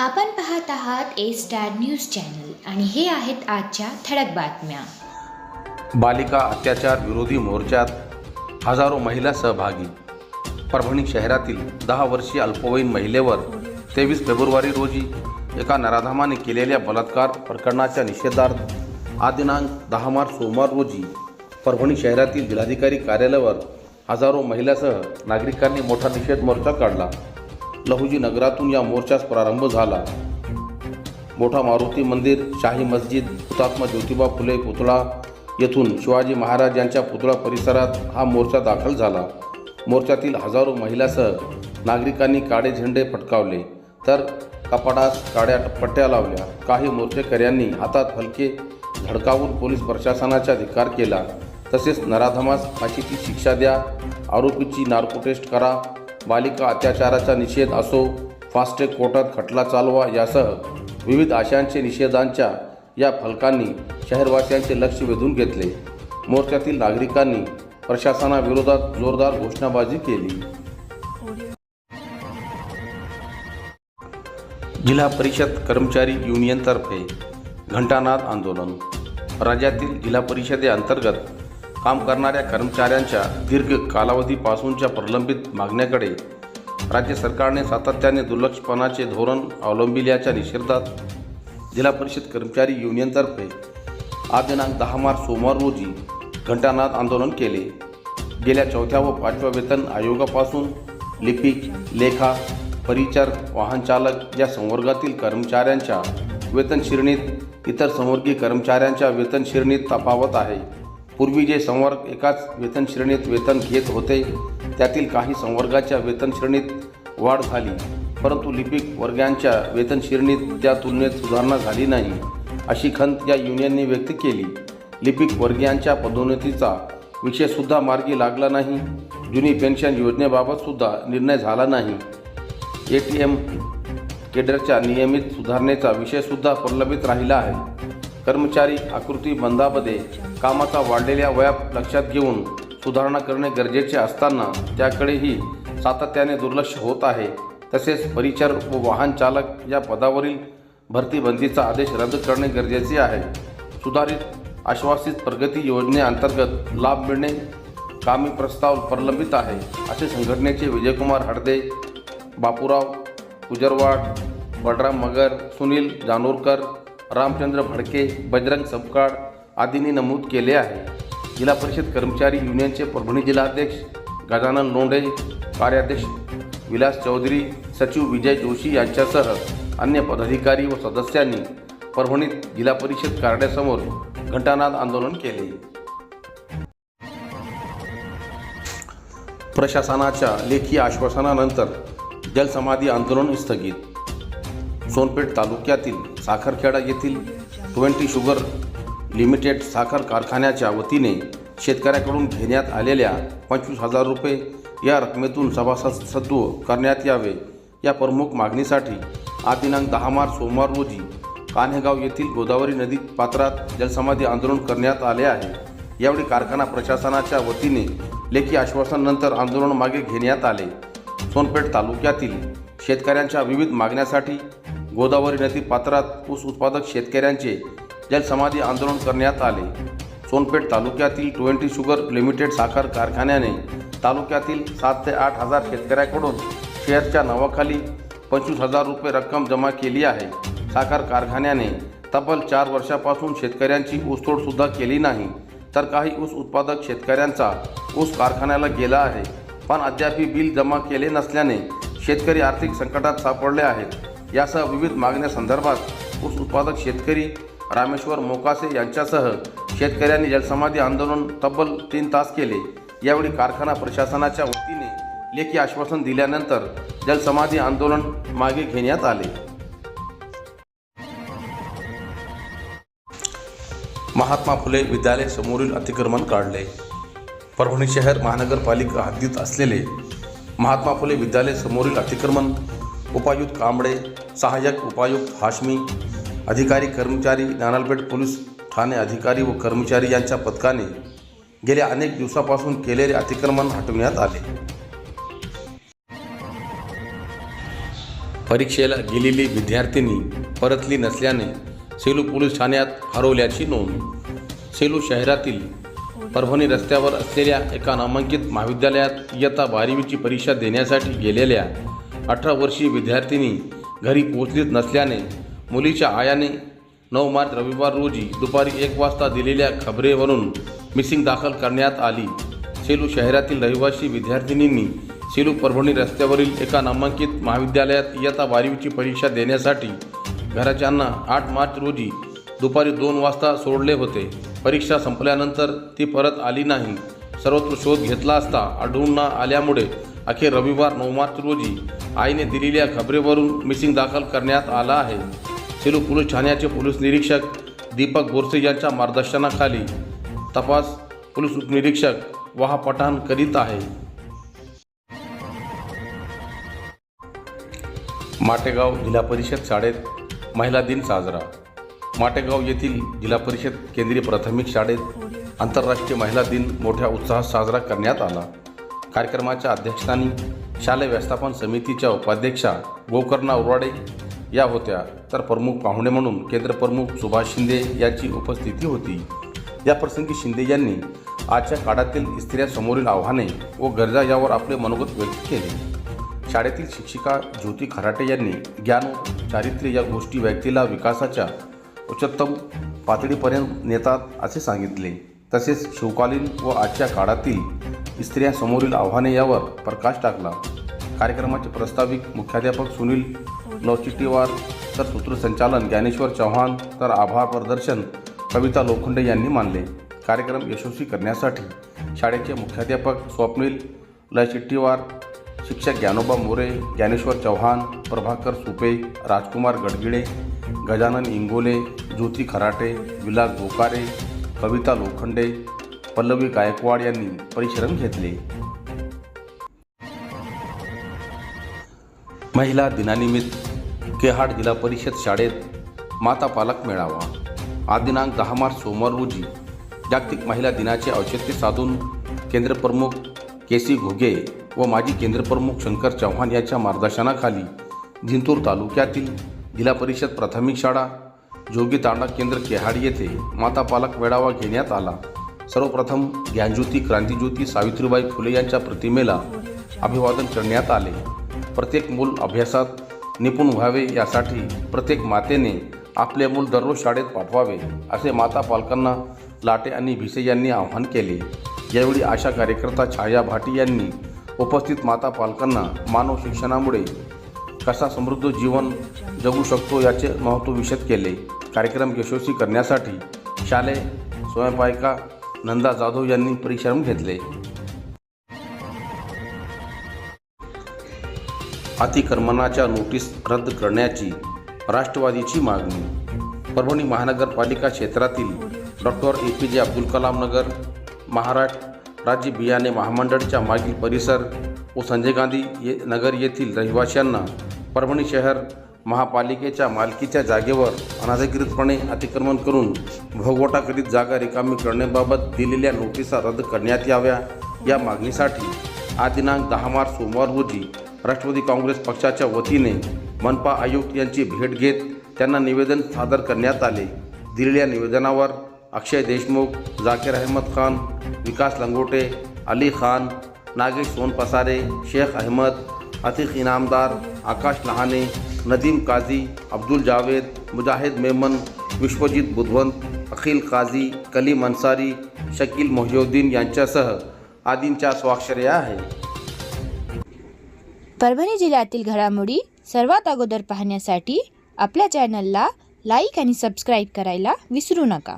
आपण पाहत आहात ए स्टार न्यूज चॅनल आणि हे आहेत आजच्या ठळक बातम्या. बालिका अत्याचार विरोधी मोर्चात हजारो महिला सहभागी. परभणी शहरातील दहा वर्षीय अल्पवयीन महिलेवर तेवीस फेब्रुवारी रोजी एका नराधामाने केलेल्या बलात्कार प्रकरणाच्या निषेधार्थ आदिनांक दिनांक दहा मार्च सोमवार रोजी परभणी शहरातील जिल्हाधिकारी कार्यालयावर हजारो महिलासह नागरिकांनी मोठा निषेध मोर्चा काढला. लहुजी नगरातून या मोर्चास प्रारंभ झाला. मोठा मारुती मंदिर शाही मस्जिद हुतात्मा ज्योतिबा फुले पुतळा येथून शिवाजी महाराज यांच्या पुतळा परिसरात हा मोर्चा दाखल झाला. मोर्चातील हजारो महिलासह नागरिकांनी काळे झेंडे फटकावले. तर कपाडास काड्या पट्ट्या लावल्या. काही मोर्चेकऱ्यांनी हातात फलके धडकावून पोलीस प्रशासनाचा धिक्कार केला. तसेच नराधमास फाशीची शिक्षा द्या आरोपीची नार्को टेस्ट करा बालिका अत्याचाराचा निषेध असो फास्टॅग कोर्टात खटला चालवा यासह विविध आशयांचे निषेधांच्या या फलकांनी शहरवासियांचे लक्ष वेधून घेतले. मोर्चातील नागरिकांनी प्रशासनाविरोधात जोरदार घोषणाबाजी केली. जिल्हा परिषद कर्मचारी युनियनतर्फे घंटानाद आंदोलन. राज्यातील जिल्हा परिषदेअंतर्गत काम करणाऱ्या कर्मचाऱ्यांच्या दीर्घ कालावधीपासूनच्या प्रलंबित मागण्याकडे राज्य सरकारने सातत्याने दुर्लक्षपणाचे धोरण अवलंबिल्याच्या निषेधात जिल्हा परिषद कर्मचारी युनियनतर्फे आज दिनांक दहा मार्च सोमवार रोजी घंटानाद आंदोलन केले. गेल्या चौथ्या व पाचव्या वेतन आयोगापासून लिपिक लेखा परिचार वाहनचालक या संवर्गातील कर्मचाऱ्यांच्या वेतनश्रेणीत इतर संवर्गीय कर्मचाऱ्यांच्या वेतनश्रेणीत तफावत आहे. पूर्वी जे संवर्ग एकाच वेतन श्रेणीत वेतन घेत होते त्यातील काही संवर्गाच्या वेतन श्रेणीत वाढ झाली. परंतु लिपिक वर्गांच्या वेतन श्रेणीत त्या तुलनेत सुधारणा झाली नाही अशी खंत या युनियनने व्यक्त केली. लिपिक वर्गीयांच्या पदोन्नतीचा विषयसुद्धा मार्गी लागला नाही जुनी पेन्शन योजनेबाबतसुद्धा निर्णय झाला नाही. ए टी एम केडरच्या नियमित सुधारणेचा विषयसुद्धा प्रलंबित राहिला आहे. कर्मचारी आकृती बंदामध्ये कामाचा वाढलेल्या वयात लक्षात घेऊन सुधारणा करणे गरजेचे असताना त्याकडेही सातत्याने दुर्लक्ष होत आहे. तसेच परिचार व वाहन चालक या पदावरील भरती बंदीचा आदेश रद्द करणे गरजेचे आहे. सुधारित आश्वासित प्रगती योजनेअंतर्गत लाभ मिळणे कामी प्रस्ताव प्रलंबित आहे. असे संघटनेचे विजयकुमार हडदे बापूराव गुजरवाड बलराम मगर सुनील जानोरकर रामचंद्र भडके बजरंग सपकाळ आदींनी नमूद केले आहे. जिल्हा परिषद कर्मचारी युनियनचे परभणी जिल्हाध्यक्ष गजानन लोंढे कार्याध्यक्ष विलास चौधरी सचिव विजय जोशी यांच्यासह अन्य पदाधिकारी व सदस्यांनी परभणीत जिल्हा परिषद कार्यालयासमोर घंटानाद आंदोलन केले. प्रशासनाच्या लेखी आश्वासनानंतर जलसमाधी आंदोलन स्थगित. सोनपेठ तालुक्यातील साखरखेडा येथील ट्वेंटी शुगर लिमिटेड साखर कारखान्याच्या वतीने शेतकऱ्याकडून घेण्यात आलेल्या पंचवीस हजार रुपये या रकमेतून सभासदत्व करण्यात यावे या प्रमुख मागणीसाठी आज दिनांक दहा मार्च सोमवार रोजी कान्हेगाव येथील गोदावरी नदी पात्रात जलसमाधी आंदोलन करण्यात आले आहे. यावेळी कारखाना प्रशासनाच्या वतीने लेखी आश्वासनानंतर आंदोलन मागे घेण्यात आले. सोनपेठ तालुक्यातील शेतकऱ्यांच्या विविध मागण्यासाठी गोदावरी नदी पात्रात ऊस उत्पादक शेतकऱ्यांचे जलसमाधी आंदोलन करण्यात आले. सोनपेठ तालुक्यातील ट्वेंटी शुगर लिमिटेड साखर कारखान्याने तालुक्यातील सात ते आठ हजार शेतकऱ्याकडून शेअरच्या नावाखाली पंचवीस हजार रुपये रक्कम जमा केली आहे. साखर कारखान्याने तब्बल चार वर्षापासून शेतकऱ्यांची ऊसतोडसुद्धा केली नाही. तर काही ऊस उत्पादक शेतकऱ्यांचा ऊस कारखान्याला गेला आहे. पण अद्यापही बिल जमा केले नसल्याने शेतकरी आर्थिक संकटात सापडले आहेत. यासह विविध मागण्यासंदर्भात ऊस उत्पादक शेतकरी रामेश्वर मोकासे यांच्यासह शेतकऱ्यांनी जलसमाधी आंदोलन तब्बल तीन तास केले. यावेळी कारखाना प्रशासनाच्या वतीने लेखी आश्वासन दिल्यानंतर जलसमाधी आंदोलन मागे घेण्यात आले. महात्मा फुले विद्यालय समोरील अतिक्रमण काढले. परभणी शहर महानगरपालिका हद्दीत असलेले महात्मा फुले विद्यालय समोरील अतिक्रमण उपायुक्त कांबळे सहाय्यक उपायुक्त हाशमी अधिकारी कर्मचारी नानालपेठ पोलीस ठाणे अधिकारी व कर्मचारी यांच्या पथकाने गेल्या अनेक दिवसापासून केलेले अतिक्रमण हटविण्यात आले. परीक्षेला गेलेली विद्यार्थिनी परतली नसल्याने सेलू पोलीस ठाण्यात हरवल्याची नोंद. सेलू शहरातील परभणी रस्त्यावर असलेल्या एका नामांकित महाविद्यालयात इयत्ता बारावीची परीक्षा देण्यासाठी गेलेल्या अठरा वर्षीय विद्यार्थिनी घरी पोचलीच नसल्याने मुलीच्या आयाने नऊ मार्च रविवार रोजी दुपारी एक वाजता दिलेल्या खबरेवरून मिसिंग दाखल करण्यात आली. सेलू शहरातील रहिवासी विद्यार्थिनींनी सेलू परभणी रस्त्यावरील एका नामांकित महाविद्यालयात इयत्ता बारावीची परीक्षा देण्यासाठी घराच्यांना आठ मार्च रोजी दुपारी दोन वाजता सोडले होते. परीक्षा संपल्यानंतर ती परत आली नाही. सर्वत्र शोध घेतला असता आढळून न आल्यामुळे अखेर रविवार नऊ मार्च रोजी आईने दिलेल्या खबरेवरून मिसिंग दाखल करण्यात आला आहे. सेलू पोलीस ठाण्याचे पोलीस निरीक्षक दीपक बोरसे यांच्या मार्गदर्शनाखाली तपास पोलीस उपनिरीक्षक वहा पठाण करीत आहे. माटेगाव जिल्हा परिषद शाळेत महिला दिन साजरा. माटेगाव येथील जिल्हा परिषद केंद्रीय प्राथमिक शाळेत आंतरराष्ट्रीय महिला दिन मोठ्या उत्साहात साजरा करण्यात आला. कार्यक्रमाच्या अध्यक्षस्थानी शालेय व्यवस्थापन समितीच्या उपाध्यक्षा गोकर्णा उरवाडे या होत्या. तर प्रमुख पाहुणे म्हणून केंद्र प्रमुख सुभाष शिंदे यांची उपस्थिती होती. या प्रसंगी शिंदे यांनी आजच्या काळातील स्त्रियांसमोरील आव्हाने व गरजा यावर आपले मनोगत व्यक्त केले. शाळेतील शिक्षिका ज्योती खराटे यांनी ज्ञान व चारित्र्य या गोष्टी व्यक्तीला विकासाच्या उच्चतम पातळीपर्यंत नेतात असे सांगितले. तसेच शिवकालीन व आजच्या काळातील स्त्रियांसमोरील आव्हाने यावर प्रकाश टाकला. कार्यक्रमाचे प्रस्ताविक मुख्याध्यापक सुनील नवचिट्टीवार तर सूत्रसंचालन ज्ञानेश्वर चव्हाण तर आभार प्रदर्शन कविता लोखंडे यांनी मानले. कार्यक्रम यशस्वी करण्यासाठी शाळेचे मुख्याध्यापक स्वप्नील लयचिट्टीवार शिक्षक ज्ञानोबा मोरे ज्ञानेश्वर चव्हाण प्रभाकर सुपे राजकुमार गडगिडे गजानन इंगोले ज्योती खराटे विलास बोकारे कविता लोखंडे पल्लवी गायकवाड यांनी परिश्रम घेतले. महिला दिनानिमित्त केहाड जिल्हा परिषद शाळेत माता पालक मेळावा. आज दिनांक दहा मार्च सोमवार रोजी जागतिक महिला दिनाचे औचित्य साधून केंद्रप्रमुख के सी घुगे व माजी केंद्रप्रमुख शंकर चव्हाण यांच्या मार्गदर्शनाखाली जिंतूर तालुक्यातील जिल्हा परिषद प्राथमिक शाळा जोगी तांडा केंद्र केहाड येथे माता पालक मेळावा घेण्यात आला. सर्वप्रथम ज्ञानज्योती क्रांतीज्योती सावित्रीबाई फुले यांच्या प्रतिमेला अभिवादन करण्यात आले. प्रत्येक मूल अभ्यासात निपुण व्हावे यासाठी प्रत्येक मातेने आपले मूल दररोज शाळेत पाठवावे असे माता पालकांना लाटे आणि भिसे यांनी आवाहन केले. यावेळी आशा कार्यकर्ता छाया भाटी यांनी उपस्थित माता पालकांना मानव शिक्षणामुळे कसा समृद्ध जीवन जगू शकतो याचे महत्त्व विशद केले. कार्यक्रम यशस्वी करण्यासाठी शालेय स्वयंपायिका नंदा जाधव यांनी परिश्रम घेतले. अतिक्रमणाच्या नोटीस रद्द करण्याची राष्ट्रवादीची मागणी. परभणी महानगरपालिका क्षेत्रातील डॉक्टर ए पी जे अब्दुल कलाम नगर महाराष्ट्र राज्य बियाणे महामंडळच्या मागील परिसर व संजय गांधी ये नगर येथील रहिवाशांना परभणी शहर महापालिकेच्या मालकीच्या जागेवर अनाधिकृतपणे अतिक्रमण करून भोगवटा करीत जागा रिकामी करण्याबाबत दिलेल्या नोटिसा रद्द करण्यात याव्या. या मागणीसाठी आज दिनांक दहा मार्च सोमवार रोजी राष्ट्रवादी काँग्रेस पक्षाच्या वतीने मनपा आयुक्त यांची भेट घेत त्यांना निवेदन सादर करण्यात आले. दिलेल्या निवेदनावर अक्षय देशमुख जाकीर अहमद खान विकास लंगोटे अली खान नागेश सोनपसारे शेख अहमद अतिक इनामदार आकाश लहाने नदीम काझी अब्दुल जावेद मुजाहिद मेमन विश्वजित बुधवंत अखिल काझी कलीम अन्सारी शकील मोहिउद्दीन यांच्यासह आदींच्या स्वाक्षर्या आहेत. परभणी जिल्ह्यातील घडामोडी सर्वात अगोदर पाहण्यासाठी आपल्या चॅनलला लाईक आणि सबस्क्राईब करायला विसरू नका.